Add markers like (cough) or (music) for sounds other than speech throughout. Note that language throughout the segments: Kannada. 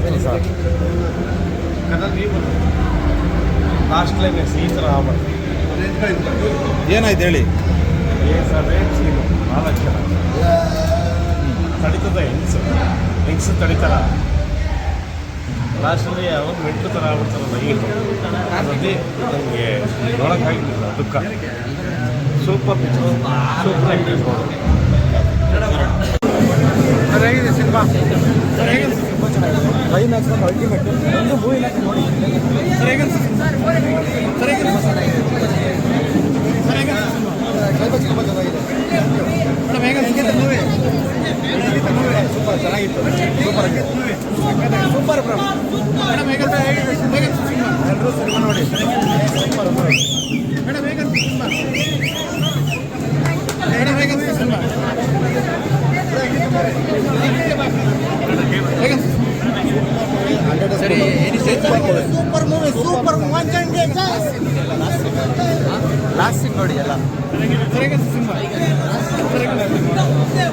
ಬರ್ತದೆ ಸರ್. ಲಾಸ್ಟ್ ಕ್ಲೈಮ್ಯಾಕ್ಸ್ ಈ ಥರ ಆಗ್ಬಾರ್ದು. ಏನಾಯ್ತು ಹೇಳಿ? ಏ ಸರ್ ರೇಟ್ ಸೀನು ನಾಲ್ಕು ಜನ ತಡಿತದ ಹೆಂಗ್ಸು? ಹೆಂಗ್ಸು ತಡಿತಾರ? ಲಾಸ್ಟಲ್ಲಿ ಅವ್ರು ಮೆಂಟು ಥರ ಆಗ್ಬಿಡ್ತಾರಲ್ಲ ಈಗ ಅದೇ ನನಗೆ ನೋಡೋಕ್ಕಾಗಿಲ್ಲ ದುಃಖ. ಸೂಪರ್ ಪಿಕ್ಚರ್ ಸೂಪರ್ ಆ್ಯಕ್ಟಿಂಗ್ ಹೇಗಿದೆ ಸಿನಿಮಾ. ಚೆನ್ನಾಗಿದೆ. ಕ್ಲೈಮ್ಯಾಕ್ಸ್ ಒಂದು ಅಲ್ಟಿಮೇಟ್ ಒಂದು ಮೂವಿನ ನೋಡಿ? ಚೆನ್ನಾಗಿದೆ. ಸೂಪರ್ ಚೆನ್ನಾಗಿತ್ತು. ಸೂಪರ್ ಸೂಪರ್ ಮೇಡಮ್ ಎಲ್ಲರೂ ಸಿನಿಮಾ? ನೋಡಿ. ಸೂಪರ್ ಲಾಸ್ಟ್ ಸಿಂಗ್ ನೋಡಿ ಎಲ್ಲ.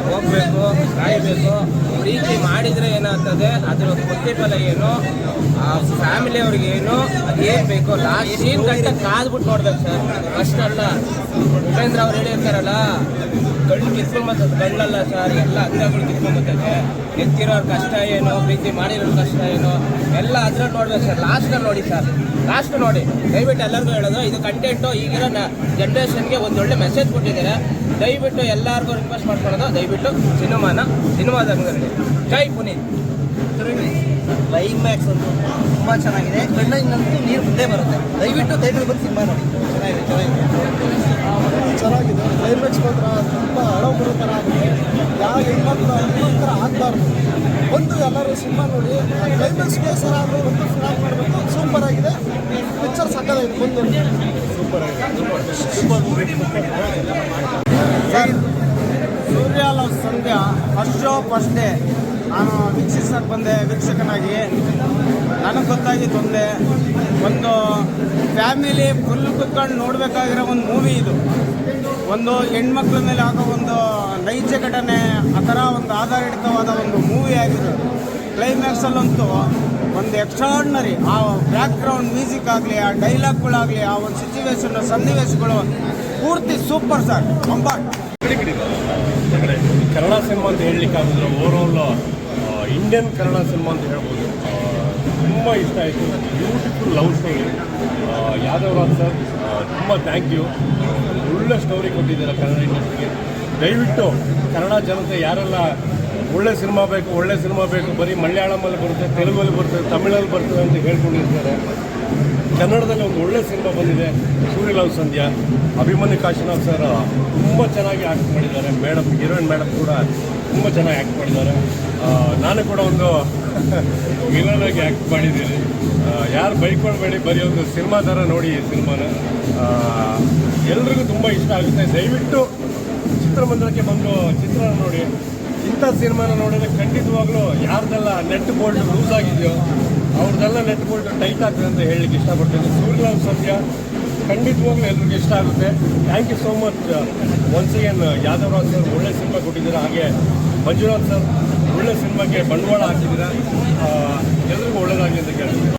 ಹೋಗ್ಬೇಕು. ಕಾಯಬೇಕು ಪ್ರೀತಿ ಮಾಡಿದರೆ ಏನಾಗ್ತದೆ? ಅದರ ಪ್ರತಿಫಲ ಏನು? ಆ ಫ್ಯಾಮಿಲಿ ಅವ್ರಿಗೆ ಏನು? ಅದೇನು ಬೇಕು? ಲಾಸ್ಟ್ ಏನು ಗಂಟೆ ಕಾದ್ಬಿಟ್ಟು ನೋಡ್ಬೇಕು ಸರ್ ಅಷ್ಟಲ್ಲ ಉಪೇಂದ್ರ ಅವ್ರು ಹೇಳಿರ್ತಾರಲ್ಲ ಕಣ್ಣು ಕಿತ್ಕೊಂಬತ್ತದ ಕಣ್ಣಲ್ಲ ಸರ್ ಎಲ್ಲ ಅಂಗಗಳು ಕಿತ್ಕೊಂಬತ್ತದೆ ಎತ್ತಿರೋರ ಕಷ್ಟ ಏನು? ಪ್ರೀತಿ ಮಾಡಿರೋ ಕಷ್ಟ ಏನು? ಎಲ್ಲ ಅದ್ರಲ್ಲಿ ನೋಡ್ಬೇಕು ಸರ್ ಲಾಸ್ಟಲ್ಲಿ ನೋಡಿ ಸರ್ ಲಾಸ್ಟ್ ನೋಡಿ. ದಯವಿಟ್ಟು ಎಲ್ಲರಿಗೂ ಹೇಳೋದು, ಇದು ಕಂಟೆಂಟು ಈಗಿರೋ ಜನ್ರೇಷನ್ಗೆ ಒಂದೊಳ್ಳೆ ಮೆಸೇಜ್ ಕೊಟ್ಟಿದ್ದಾರೆ. ದಯವಿಟ್ಟು ಎಲ್ಲರಿಗೂ ರಿಕ್ವೆಸ್ಟ್ ಮಾಡ್ಕೊಳ್ಳೋದು. ದಯವಿಟ್ಟು ಸಿನಿಮಾನ ಸಿನಿಮಾದಾಗ ಜೈ ಪುನೀತ್. ಕ್ಲೈಮ್ಯಾಕ್ಸ್ ಅಂತ ತುಂಬ ಚೆನ್ನಾಗಿದೆ. ಕಣ್ಣಿನಂತೂ ನೀರು ಮುಂದೆ ಬರುತ್ತೆ. ದಯವಿಟ್ಟು ಥಿಯೇಟರ್ ಬಂದು ಸಿನಿಮಾ ನೋಡಿ. ಚೆನ್ನಾಗಿದೆ ಚೆನ್ನಾಗಿದೆ. ಚೆನ್ನಾಗಿದೆ. ಕ್ಲೈಮ್ಯಾಕ್ಸ್ ಮಾತ್ರ ತುಂಬ ಹಳೋ ಬರೋ ಥರ ಆಗಿದೆ. ಯಾವ ಹೆಣ್ಮಕ್ಳು ಥರ ಆಗಬಾರ್ದು. ಒಂದು ಎಲ್ಲರೂ ಸಿನಿಮಾ ನೋಡಿ. ಕ್ಲೈಮ್ಯಾಕ್ಸ್ಗೋಸ್ಕರ ಆದರೂ ಒಂದು ಫಿಲಾಪ್ ಮಾಡಬೇಕು. ಸೂಪರ್ ಆಗಿದೆ. ಪಿಕ್ಚರ್ ಸಕ್ಕದಾಗಿದೆ ಬಂದು ಸೂಪರ್ ಆಗಿದೆ. Super first show first day ನಾನು ವೀಕ್ಷಿಸಕ್ಕೆ ಬಂದೆ ವೀಕ್ಷಕನಾಗಿ. ನನಗೆ ಗೊತ್ತಾಗಿ ಒಂದೇ, ಒಂದು ಫ್ಯಾಮಿಲಿ ಫುಲ್ ಕುತ್ಕೊಂಡು ನೋಡಬೇಕಾಗಿರೋ ಒಂದು ಮೂವಿ ಇದು. ಒಂದು ಹೆಣ್ಮಕ್ಳ ಮೇಲೆ ಆಗೋ ಒಂದು ನೈಜ ಘಟನೆ ಆ ಥರ ಒಂದು ಆಧಾರಿತವಾದ ಒಂದು ಮೂವಿ ಆಗಿದೆ. ಕ್ಲೈಮ್ಯಾಕ್ಸಲ್ಲಂತೂ ಒಂದು ಎಕ್ಸ್ಟ್ರಾಡ್ನರಿ ಆ ಬ್ಯಾಕ್ಗ್ರೌಂಡ್ ಮ್ಯೂಸಿಕ್ ಆಗಲಿ, ಆ ಡೈಲಾಗ್ಗಳಾಗಲಿ ಆ ಒಂದು ಸಿಚುವೇಶನ್ ಸನ್ನಿವೇಶಗಳು ಪೂರ್ತಿ super sir combat Kannada cinema ಅಂತ ಹೇಳಲಿಕ್ಕಾಗಿದ್ರೆ ಓವರಾಲ್ ಇಂಡಿಯನ್ ಕನ್ನಡ ಸಿನಿಮಾ ಅಂತ ಹೇಳ್ಬೋದು. ತುಂಬ ಇಷ್ಟ ಆಯಿತು. Beautiful love story Yadavraj sir ತುಂಬ ಥ್ಯಾಂಕ್ ಯು ಒಳ್ಳೆ ಸ್ಟೋರಿ ಕೊಟ್ಟಿದ್ದೀರ ಕನ್ನಡ ಇಂಡಸ್ಟ್ರಿಗೆ ದಯವಿಟ್ಟು ಕನ್ನಡ ಜನತೆ ಯಾರೆಲ್ಲ ಒಳ್ಳೆ ಸಿನಿಮಾ ಬೇಕು, ಒಳ್ಳೆ ಸಿನಿಮಾ ಬೇಕು, ಬರೀ ಮಲಯಾಳಮಲ್ಲಿ ಬರುತ್ತೆ, ತೆಲುಗಲ್ಲಿ ಬರ್ತದೆ ತಮಿಳಲ್ಲಿ ಬರ್ತದೆ ಅಂತ ಹೇಳ್ಕೊಂಡಿರ್ತಾರೆ. ಕನ್ನಡದಲ್ಲಿ ಒಂದು ಒಳ್ಳೆ ಸಿನಿಮಾ ಬಂದಿದೆ ಸೂರ್ಯ ಲವ್ ಸಂಧ್ಯಾ, ಅಭಿಮನ್ಯು ಕಾಶಿನಾಥ್ ಸರ್ ತುಂಬ ಚೆನ್ನಾಗಿ ಆ್ಯಕ್ಟ್ ಮಾಡಿದ್ದಾರೆ. ಮೇಡಮ್, ಹೀರೋಯಿನ್ ಮೇಡಮ್ ಕೂಡ ತುಂಬ ಚೆನ್ನಾಗಿ ಆ್ಯಕ್ಟ್ ಮಾಡಿದ್ದಾರೆ. ನಾನು ಕೂಡ ಒಂದು (laughs) ವಿಲನ್ ಆಗಿ ಆ್ಯಕ್ಟ್ ಮಾಡಿದ್ದೀನಿ. ಯಾರು ಬೈಕೊಳ್ಬೇಡಿ, ಬರೀ ಒಂದು ಸಿನಿಮಾ ಥರ ನೋಡಿ ಈ ಸಿನಿಮಾನ. ಎಲ್ರಿಗೂ ತುಂಬ ಇಷ್ಟ ಆಗುತ್ತೆ. ದಯವಿಟ್ಟು ಚಿತ್ರಮಂದಿರಕ್ಕೆ ಬಂದು ಚಿತ್ರ ನೋಡಿ. ಸಿನಿಮಾನ ನೋಡಿದ್ರೆ ಖಂಡಿತವಾಗ್ಲೂ ಯಾರ್ದೆಲ್ಲ ನೆಟ್ ಬೋಲ್ಟ್ ಲೂಸ್ ಆಗಿದೆಯೋ ಅವ್ರದ್ದೆಲ್ಲ ನೆಟ್ ಬೋಲ್ಟ್ ಟೈಟ್ ಆಗ್ತದೆ ಅಂತ ಹೇಳಲಿಕ್ಕೆ ಇಷ್ಟಪಡ್ತೀನಿ. ಸೂರ್ಯ ಸತ್ಯ ಖಂಡಿತವಾಗ್ಲೂ ಎಲ್ರಿಗೂ ಇಷ್ಟ ಆಗುತ್ತೆ. Thank you so much once again Yadavraj sir ಒಳ್ಳೆ ಸಿನಿಮಾ ಕೊಟ್ಟಿದ್ದೀರಾ? ಹಾಗೆ ಮಂಜುನಾಥ್ ಸರ್ ಒಳ್ಳೆ ಸಿನಿಮಾಗೆ ಬಂಡವಾಳ ಹಾಕಿದ್ದೀರಾ? ಎಲ್ರಿಗೂ ಒಳ್ಳೆಯದಾಗಲಿ ಅಂತ ಕೇಳ್ತೀನಿ.